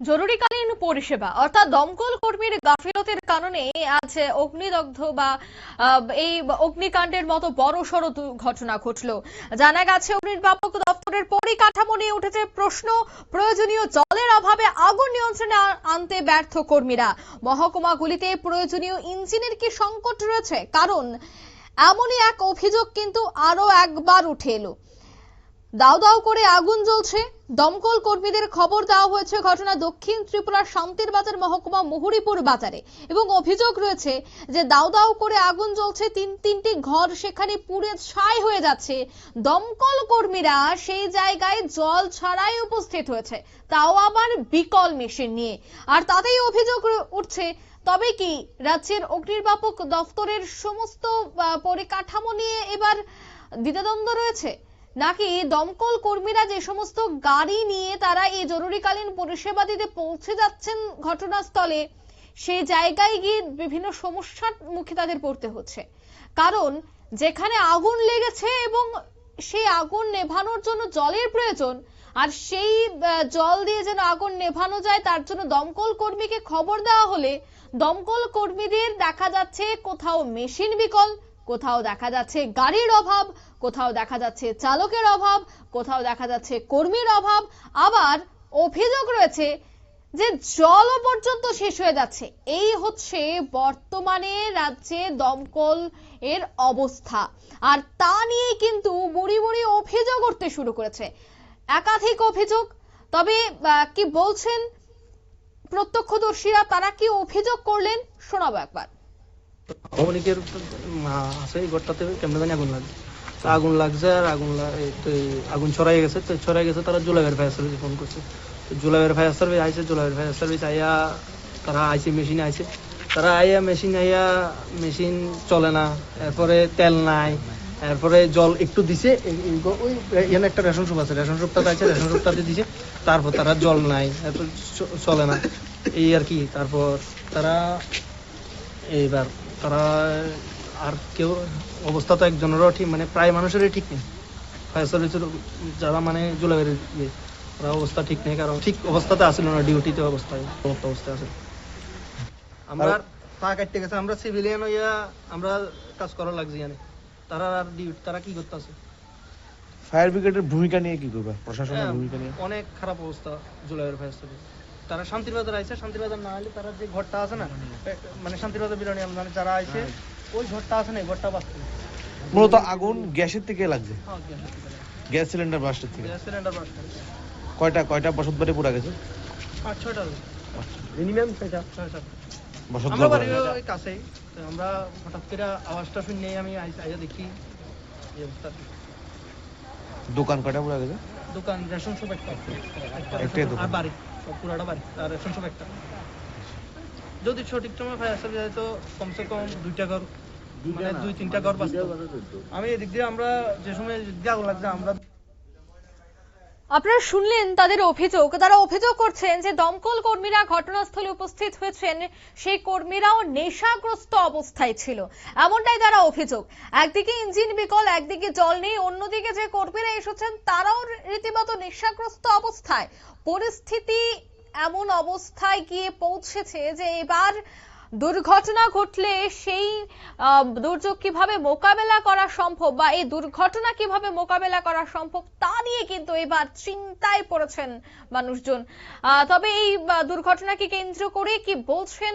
জরুরিকালীন পরিষেবা, অর্থাৎ দমকল কর্মীর গাফিলতির কারণে আজ অগ্নিদগ্ধ বা এই অগ্নিকাণ্ডের মতো বড় সড় ঘটনা ঘটলো। জানা গেছে অগ্নিনির্বাপক দপ্তরের পরিকাঠামো নিয়ে উঠেছে প্রশ্ন। প্রয়োজনীয় জলের অভাবে আগুন নিয়ন্ত্রণে আনতে ব্যর্থ কর্মীরা। মহকুমাগুলিতে প্রয়োজনীয় ইঞ্জিনের কি সংকট রয়েছে? কারণ, এমনই এক অভিযোগ কিন্তু আরও একবার উঠে এলো। দাও দাও করে আগুন জ্বলছে। দমকল কর্মীদের খবর দেওয়া হয়েছে ঘটনা দক্ষিণ ত্রিপুরার শান্তির বাজার মহকুমা মুহুরিপুর বাজারে। এবং অভিযোগ রয়েছে যে দাও দাও করে আগুন জ্বলছে তিন তিনটি ঘর, সেখানে পুড়ে ছাই হয়ে যাচ্ছে। দমকল কর্মীরা সেই জায়গায় জল ছাড়াই উপস্থিত হয়েছে। তাও আবার বিকল মেশিন নিয়ে। আর তাতেই অভিযোগ উঠছে, তবে কি রাজ্যের অগ্নিনির্বাপক দফতরের সমস্ত পরিকাঠামো নিয়ে এবার দ্বিধাদ্বন্দ্ব রয়েছে? নাকি দমকল কর্মীরা যে সমস্ত গাড়ি নিয়ে তারা এই জরুরিকালীন পরিষেবা দিতে পৌঁছে যাচ্ছেন ঘটনাস্থলে সেই জায়গায় গিয়ে বিভিন্ন সমস্যার মুখে তাদের পড়তে হচ্ছে। কারণ, যেখানে আগুন লেগেছে এবং সেই আগুন নেভানোর জন্য জলের প্রয়োজন, আর সেই জল দিয়ে যেন আগুন নেভানো যায়, তার জন্য দমকল কর্মীকে খবর দেওয়া হলে দমকল কর্মীদের দেখা যাচ্ছে কোথাও মেশিন বিকল কোথাও দেখা যাচ্ছে গাড়ির অভাব, কোথাও দেখা যাচ্ছে চালকের অভাব, কোথাও দেখা যাচ্ছে কর্মীর অভাব। আবার অভিযোগ রয়েছে যে জলও পর্যন্ত শেষ হয়ে যাচ্ছে। এই হচ্ছে বর্তমানে রাজ্যে দমকল এর অবস্থা। আর তা নিয়ে কিন্তু বুড়ি বুড়ি অভিযোগ করতে শুরু করেছে। একাধিক অভিযোগ, তবে কি বলছেন প্রত্যক্ষদর্শীরা, তারা কি অভিযোগ করলেন শোনাবো একবার। অনেকের আছে ঘরটাতে জানি আগুন লাগে। আগুন লাগছে আর আগুন আগুন ছড়াই গেছে, তো ছড়াই গেছে তারা ফায়ার সার্ভিস ফোন করছে তো ফায়ার সার্ভিস ফায়ার সার্ভিস আইয়া তারা মেশিন তারা আইয়া মেশিন আইয়া মেশিন চলে না, এরপরে তেল নাই, এরপরে জল একটু দিছে ওই এখানে একটা রেশন শপ আছে, রেশন শপটাতে আছে রেশন শপটাতে দিছে, তারপর তারা জল নাই চ- চলে না। এই আর কি, তারপর তারা এইবার তারা আর কেউ অবস্থা তো একজনেরও ঠিক মানে প্রায় মানুষেরই ঠিক নেই। ফায়ার সার্ভিসের যারা মানে জুলাইয়ের ইয়ে ওরা অবস্থা ঠিক নেই কারণ ঠিক অবস্থাতে আসছিল না ডিউটিতে অবস্থায় অবস্থায় আছে আমরা তা কাটতে গেছে আমরা সিভিলিয়ান হইয়া আমরা কাজ করা লাগছে জানে তারা আর ডিউটি তারা কি করতেছে? ফায়ার ব্রিগেডের ভূমিকা নিয়ে কি করবে? প্রশাসনের ভূমিকা নিয়ে? অনেক খারাপ অবস্থা জুলাইয়ের ফায়ার সার্ভিস। তারা শান্তির বাজার আইসে শান্তির বাজার না হলে তারা যে ঘরটা আছে না মানে শান্তির বাজার বিরিয়ানি মানে যারা আইছে ওই ঘরটা আছে না ঘরটা বাঁচতে মূলত আগুন গ্যাসের থেকে লাগছে? হ্যাঁ গ্যাস সিলিন্ডার ব্লাস্টের থেকে? গ্যাস সিলিন্ডার বাস্ট কয়টা কয়টা বসত বাড়ি পুরা গেছে? পাঁচ ছয়টা মিনিমাম ছয়টা। ছয় সাত বসত আমরা বাড়ি। ওই কাছেই। তো আমরা হঠাৎ করে আওয়াজটা শুনে আমি আইসা দেখি এই অবস্থা। দোকান কয়টা পুরা গেছে? দোকান রেশন শপ একটা। একটা দোকান। আর বাড়ি। সব পুরাটা বাড়ি আর একটা। যদি সঠিক সময় ফায়ার সার্ভিস যায় তো কমসে কম দুইটা ঘর মানে দুই তিনটা ঘর বাঁচত। আমি এদিক দিয়ে আমরা যে সময় এদিক দিয়ে আগুন লাগছে আমরা আপনারা শুনলেন তাদের অভিযোগ। তারা অভিযোগ করছেন যে দমকল কর্মীরা ঘটনাস্থলে উপস্থিত হয়েছেন। সেই কর্মীরাও নেশাগ্রস্ত অবস্থায় ছিল। এমনটাই তারা অভিযোগ। একদিকে ইঞ্জিন বিকল, একদিকে জল নেই। অন্যদিকে যে কর্মীরা এসেছেন, তারাও রীতিমতো নেশাগ্রস্ত অবস্থায়। পরিস্থিতি এমন অবস্থায় গিয়ে পৌঁছেছে যে এবার দুর্ঘটনা ঘটলে সেই দুর্যোগ কীভাবে মোকাবেলা করা সম্ভব বা এই দুর্ঘটনা কীভাবে মোকাবেলা করা সম্ভব তা নিয়ে কিন্তু এবার চিন্তায় পড়েছেন মানুষজন। তবে এই দুর্ঘটনাকে কেন্দ্র করে কি বলছেন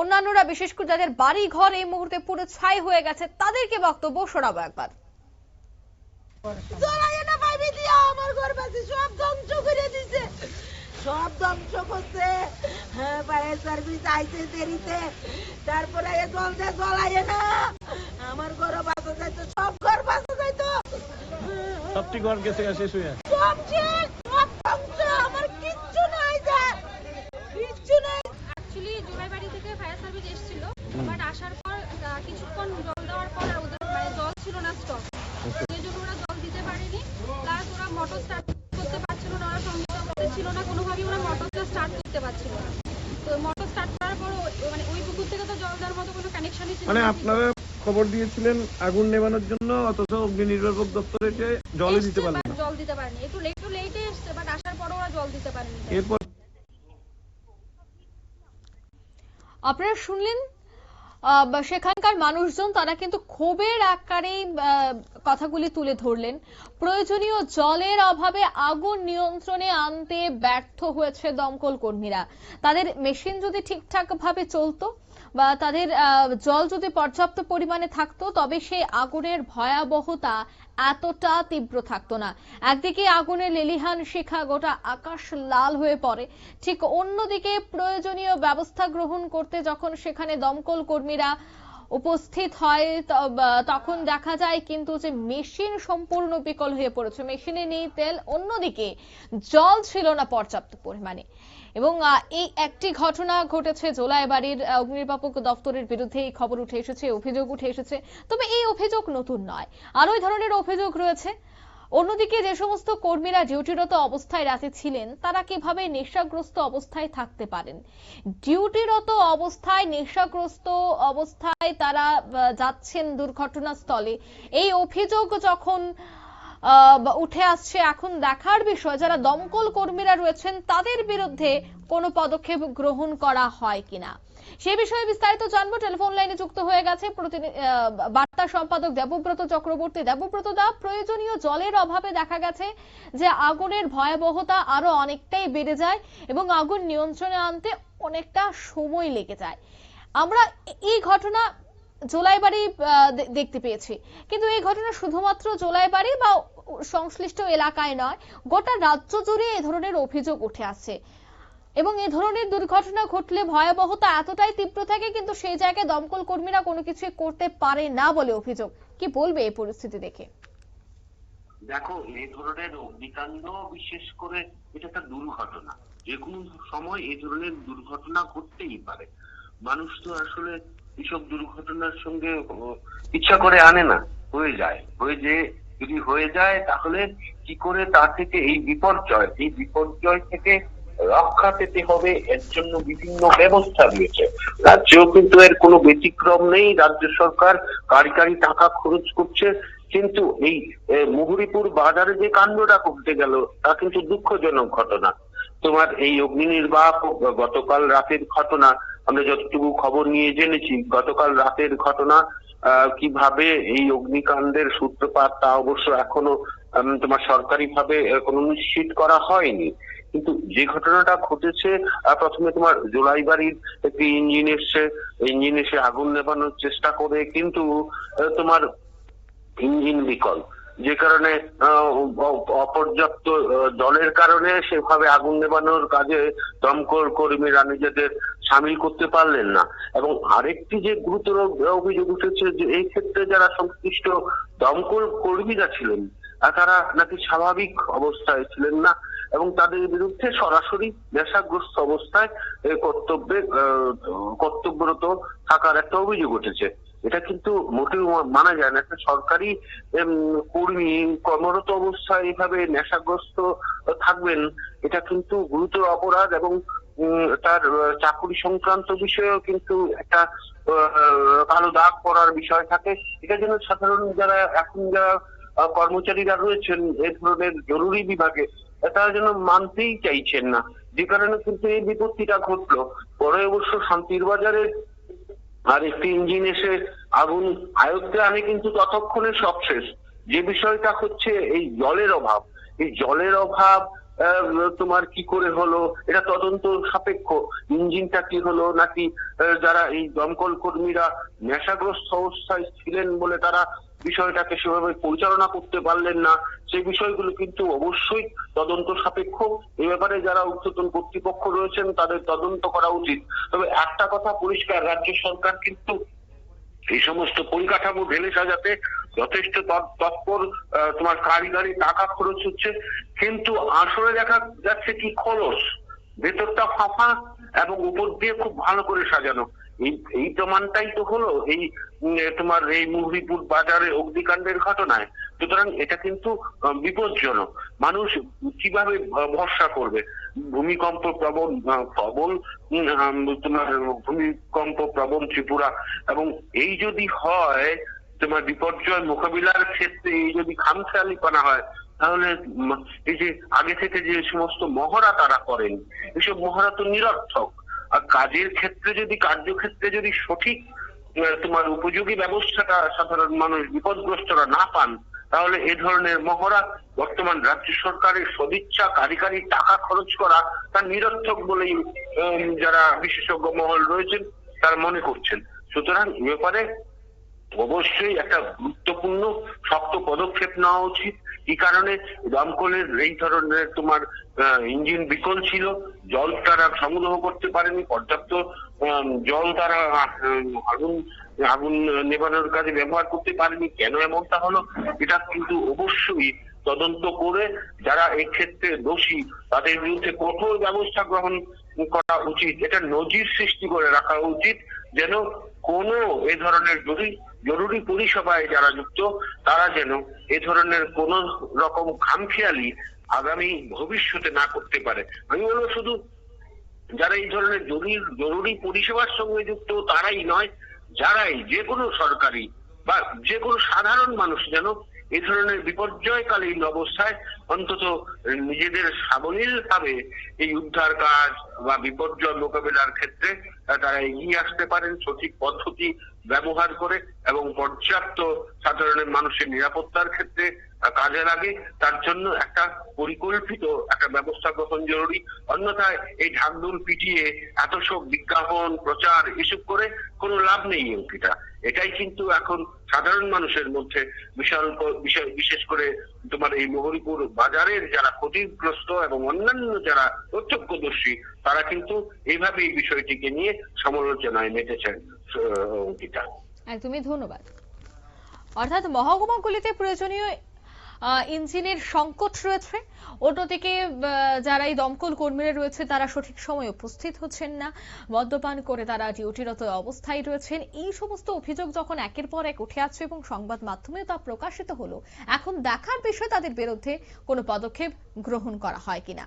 অন্যান্যরা? বিশেষ করে যাদের বাড়ি ঘর এই মুহূর্তে পুরো ছাই হয়ে গেছে, তাদেরকে বক্তব্য শোনাবো একবার। আমার ঘর বাসি সব ধ্বংস করে দিছে। সব ধ্বংস করছে। হ্যাঁ ফায়ার সার্ভিস আইছে দেরিতে। তারপরে এ জল দিয়ে জ্বলাইয়ে না আমার ঘর বাঁচা যাইতো সব ঘর বাঁচা যাইতো। সবটি ঘর গেছে শেষ হয়ে সব শেষ সব ধ্বংস আমার কিচ্ছু নাই যা কিচ্ছু নাই অ্যাকচুয়ালি জোড়াইবাড়ি থেকে ফায়ার সার্ভিস এসেছিল বাট আসার পর আহ, কিছুক্ষণ জল দেওয়ার পর আর ওদের মানে জল ছিল না স্টক সেই জন্য ওরা জল দিতে পারেনি প্লাস ওরা মোটর স্টার্ট করতে পারছিল না ওরা সংগীত অবস্থায় ছিল না কোনোভাবেই ওরা মোটরটা স্টার্ট করতে পারছিল না তো মোটর স্টার্ট করার পর ও- মানে ওই পুকুর থেকে তো জল দেওয়ার মতো কোনো কানেকশনই ছিল মানে আপনারা খবর দিয়েছিলেন আগুন নেভানোর জন্য অথচ অগ্নি নির্বাপক দপ্তরে যে জলই দিতে পারলেন না। জল দিতে পারেনি। একটু লেট টু লেটে এসছে বাট আসার পর ওরা জল দিতে পারেনি। এরপর আপনারা শুনলেন সেখানকার মানুষজন তারা কিন্তু ক্ষোভের আকারেই আহ, কথাগুলি তুলে ধরলেন। প্রয়োজনীয় জলের অভাবে আগুন নিয়ন্ত্রণে আনতে ব্যর্থ হয়েছে দমকল কর্মীরা। তাদের মেশিন যদি ঠিকঠাক ভাবে চলতো বা তাদের জল যদি পর্যাপ্ত পরিমাণে থাকতো, তবে সেই আগুনের ভয়াবহতা এতটা তীব্র থাকতো না। একদিকে আগুনের লেলিহান শিখা গোটা আকাশ লাল হয়ে পড়ে। ঠিক অন্যদিকে প্রয়োজনীয় ব্যবস্থা গ্রহণ করতে যখন সেখানে দমকল কর্মীরা উপস্থিত হয় তখন দেখা যায় কিন্তু যে মেশিন সম্পূর্ণ বিকল হয়ে পড়েছে। মেশিনে নেই, তেল, অন্যদিকে জল ছিল না পর্যাপ্ত পরিমাণে। এবং এই একটি ঘটনা ঘটেছে জোলাইবাড়ির অগ্নিনির্বাপক দপ্তরের বিরুদ্ধে। এই খবর উঠে এসেছে, অভিযোগ উঠে এসেছে। তবে এই অভিযোগ নতুন নয়। আরও এই ধরনের অভিযোগ রয়েছে। অন্যদিকে যে সমস্ত কর্মীরা ডিউটিরত অবস্থায় রাতে ছিলেন, তারা কীভাবে নেশাগ্রস্ত অবস্থায় থাকতে পারেন? ডিউটিরত অবস্থায়, নেশাগ্রস্ত অবস্থায় তারা যাচ্ছেন দুর্ঘটনাস্থলে। এই অভিযোগ যখন উঠে আসছে এখন দেখার বিষয়। যারা দমকল কর্মীরা রয়েছেন, তাদের বিরুদ্ধে কোনো পদক্ষেপ গ্রহণ করা হয় কিনা? সে বিষয়ে বিস্তারিত জানব। টেলিফোন লাইনে যুক্ত হয়ে গেছে বার্তা সম্পাদক দেবব্রত চক্রবর্তী। দেবব্রত দা, প্রয়োজনীয় জলের অভাবে দেখা গেছে যে আগুনের ভয়াবহতা আরও অনেকটাই বেড়ে যায় এবং আগুন নিয়ন্ত্রণে আনতে অনেকটা সময় লেগে যায়। আমরা এই ঘটনা জোলাইবাড়ি দেখতে পেয়েছি। কিন্তু এই ঘটনা শুধুমাত্র জোলাইবাড়ি বা সংশ্লিষ্ট এলাকায় নয়, গোটা রাজ্য জুড়ে এই ধরনের অভিযোগ উঠে আসছে। এবং এ ধরনের দুর্ঘটনা ঘটলে ভয়াবহতা এতটাই তীব্র থাকে, কিন্তু সেই জায়গায় দমকল কর্মীরা কোনো কিছু করতে পারে না বলে অভিযোগ। কি বলবে এই পরিস্থিতি দেখে? দেখো এই ধরনের অগ্নিকাণ্ড বিশেষ করে এটা একটা দুর্ঘটনা। যে কোনো সময় এই ধরনের দুর্ঘটনা ঘটতেই পারে। মানুষ তো আসলে এসব দুর্ঘটনার সঙ্গে ইচ্ছা করে আনে না, হয়ে যায়। হয়ে যে যদি হয়ে যায়, তাহলে কি করে তা থেকে এই বিপর্যয় এই বিপর্যয় থেকে রক্ষা পেতে হবে, এর জন্য বিভিন্ন ব্যবস্থা রয়েছে। রাজ্যেও কিন্তু এর কোনো ব্যতিক্রম নেই, রাজ্য সরকার কারি কারি টাকা খরচ করছে, কিন্তু এই মুহুরিপুর বাজারে যে কাণ্ডটা ঘটে গেল, তা কিন্তু দুঃখজনক ঘটনা। তোমার এই অগ্নি নির্বাহ গতকাল রাতের ঘটনা আমরা যতটুকু খবর নিয়ে জেনেছি, গতকাল রাতের ঘটনা কীভাবে এই অগ্নিকাণ্ডের সূত্রপাত তা অবশ্য এখনও তোমার সরকারি ভাবে কোনো নিশ্চিত করা হয়নি। কিন্তু যে ঘটনাটা ঘটেছে প্রথমে তোমার জোলাই বাড়ির একটি ইঞ্জিন এসছে ইঞ্জিন এসে আগুন নেভানোর চেষ্টা করে, কিন্তু তোমার ইঞ্জিন বিকল। যে কারণে অপর্যাপ্ত জলের কারণে সেভাবে আগুন নেভানোর কাজে দমকল কর্মীরা নিজেদের সামিল করতে পারলেন না। এবং আরেকটি যে গুরুতর অভিযোগ উঠেছে যে এই ক্ষেত্রে যারা সংশ্লিষ্ট দমকল কর্মীরা ছিলেন তারা নাকি স্বাভাবিক অবস্থায় ছিলেন না এবং তাদের বিরুদ্ধে সরাসরি নেশাগ্রস্ত অবস্থায় কর্তব্যে কর্তব্যরত থাকার একটা অভিযোগ উঠেছে। এটা কিন্তু মোটেও মানা যায় না। একটা সরকারি কর্মী কর্মরত অবস্থায় এভাবে নেশাগ্রস্ত থাকবেন, এটা কিন্তু গুরুতর অপরাধ এবং তার চাকুরি সংক্রান্ত বিষয়েও কিন্তু একটা কালো দাগ পড়ার বিষয় থাকে। এটা যেন সাধারণ যারা, এখন যারা কর্মচারীরা রয়েছেন, এ ধরনের জরুরি বিভাগে, তারা যেন মানতেই চাইছেন না। যে কারণে কিন্তু এই বিপত্তিটা ঘটলো। পরে অবশ্য শান্তির বাজারের আর একটি ইঞ্জিন এসে আগুন আয়ত্তে আনে কিন্তু ততক্ষণে সব শেষ। যে বিষয়টা হচ্ছে এই জলের অভাব, এই জলের অভাব তোমার কি করে হলো? এটা তদন্ত সাপেক্ষ। ইঞ্জিনটা কি হলো? নাকি যারা এই দমকল কর্মীরা নেশাগ্রস্ত অবস্থায় ছিলেন বলে তারা বিষয়টাকে সেভাবে পরিচালনা করতে পারলেন না। সেই বিষয়গুলো কিন্তু অবশ্যই তদন্ত সাপেক্ষ। এ ব্যাপারে যারা উচ্চতন কর্তৃপক্ষ রয়েছেন, তাদের তদন্ত করা উচিত। তবে একটা কথা পরিষ্কার, রাজ্য সরকার কিন্তু এই সমস্ত পরিকাঠামো ঢেলে সাজাতে যথেষ্ট তৎ- তৎপর তোমার কারিগরি টাকা খরচ হচ্ছে। কিন্তু আসলে দেখা যাচ্ছে কি খরচ? ভেতরটা ফাঁপা এবং উপর দিয়ে খুব ভালো করে সাজানো। এই এই প্রমাণটাই তো হলো, এই তোমার এই মুহুরীপুর বাজারে অগ্নিকাণ্ডের ঘটনায়। সুতরাং এটা কিন্তু বিপজ্জনক। মানুষ কীভাবে ভরসা করবে? ভূমিকম্প প্রবণ প্রবল তোমার ভূমিকম্প প্রবণ ত্রিপুরা, এবং এই যদি হয়, তোমার বিপর্যয় মোকাবিলার ক্ষেত্রে এই যদি খামখেয়ালিপনা হয়, তাহলে এই যে, আগে থেকে যে সমস্ত মহড়া তারা করেন, এসব মহড়া তো নিরর্থক। আর কাজের ক্ষেত্রে যদি, কার্যক্ষেত্রে যদি সঠিক তোমার উপযোগী ব্যবস্থাটা সাধারণ মানুষ বিপদগ্রস্তরা না পান, তাহলে এ ধরনের মহড়া বর্তমান রাজ্য সরকারের সদিচ্ছা কারিকারি টাকা খরচ করা, তা নিরর্থক বলেই যারা বিশেষজ্ঞ মহল রয়েছেন, তারা মনে করছেন। সুতরাং এ ব্যাপারে অবশ্যই একটা গুরুত্বপূর্ণ, শক্ত পদক্ষেপ নেওয়া উচিত। কি কারণে? দমকলের এই ধরনের তোমার ইঞ্জিন বিকল ছিল, জল তারা সংগ্রহ করতে পারেনি, পর্যাপ্ত জল তারা আগুন আগুন নেভানোর কাজে ব্যবহার করতে পারেনি। কেন এমনটা হলো? এটা কিন্তু অবশ্যই তদন্ত করে যারা এই ক্ষেত্রে দোষী, তাদের বিরুদ্ধে কঠোর ব্যবস্থা গ্রহণ করা উচিত। এটা নজির সৃষ্টি করে রাখা উচিত যেন কোনো এ ধরনের জরুরি জরুরি পরিষেবায় যারা যুক্ত, তারা যেন এ ধরনের কোন রকম খামখেয়ালি আগামী ভবিষ্যতে না করতে পারে। আমি বলব শুধু যারা এই ধরনের জরুরি পরিষেবার সঙ্গে যুক্ত, তারাই নয়, যারাই যে কোনো সরকারি বা যে কোনো সাধারণ মানুষ যেন এই ধরনের বিপর্যয়কালীন অবস্থায় অন্তত নিজেদের সাবলীল ভাবে এই উদ্ধার কাজ বা বিপর্যয় মোকাবিলার ক্ষেত্রে তারা এগিয়ে আসতে পারেন, সঠিক পদ্ধতি ব্যবহার করে এবং পর্যাপ্ত সাধারণ মানুষের নিরাপত্তার ক্ষেত্রে কাজে লাগে। তার জন্য একটা পরিকল্পিত একটা ব্যবস্থা গ্রহণ জরুরি। অন্যথায় এই ঢাকডুল পিটিয়ে এত সব বিজ্ঞাপন, প্রচার এসব করে কোনো লাভ নেই অঙ্কিতা। এটাই কিন্তু এখন সাধারণ মানুষের মধ্যে বিশাল বিষয় বিশেষ করে তোমার এই মোহরিপুর বাজারের যারা ক্ষতিগ্রস্ত এবং অন্যান্য যারা প্রত্যক্ষদর্শী তারা কিন্তু এইভাবে এই বিষয়টিকে নিয়ে সমালোচনায় মেতেছেন অঙ্কিতা। একদমই ধন্যবাদ। অর্থাৎ মহকুমাগুলিতে প্রয়োজনীয় ইঞ্জিনের সংকট রয়েছে। অন্যদিকে যারা এই দমকল কর্মীরা রয়েছে, তারা সঠিক সময়ে উপস্থিত হচ্ছেন না। মদ্যপান করে তারা ডিউটিরত অবস্থায় রয়েছেন। এই সমস্ত অভিযোগ যখন একের পর এক উঠে আসছে এবং সংবাদ মাধ্যমে তা প্রকাশিত হলো, এখন দেখার বিষয় তাদের বিরুদ্ধে কোনো পদক্ষেপ গ্রহণ করা হয় কিনা?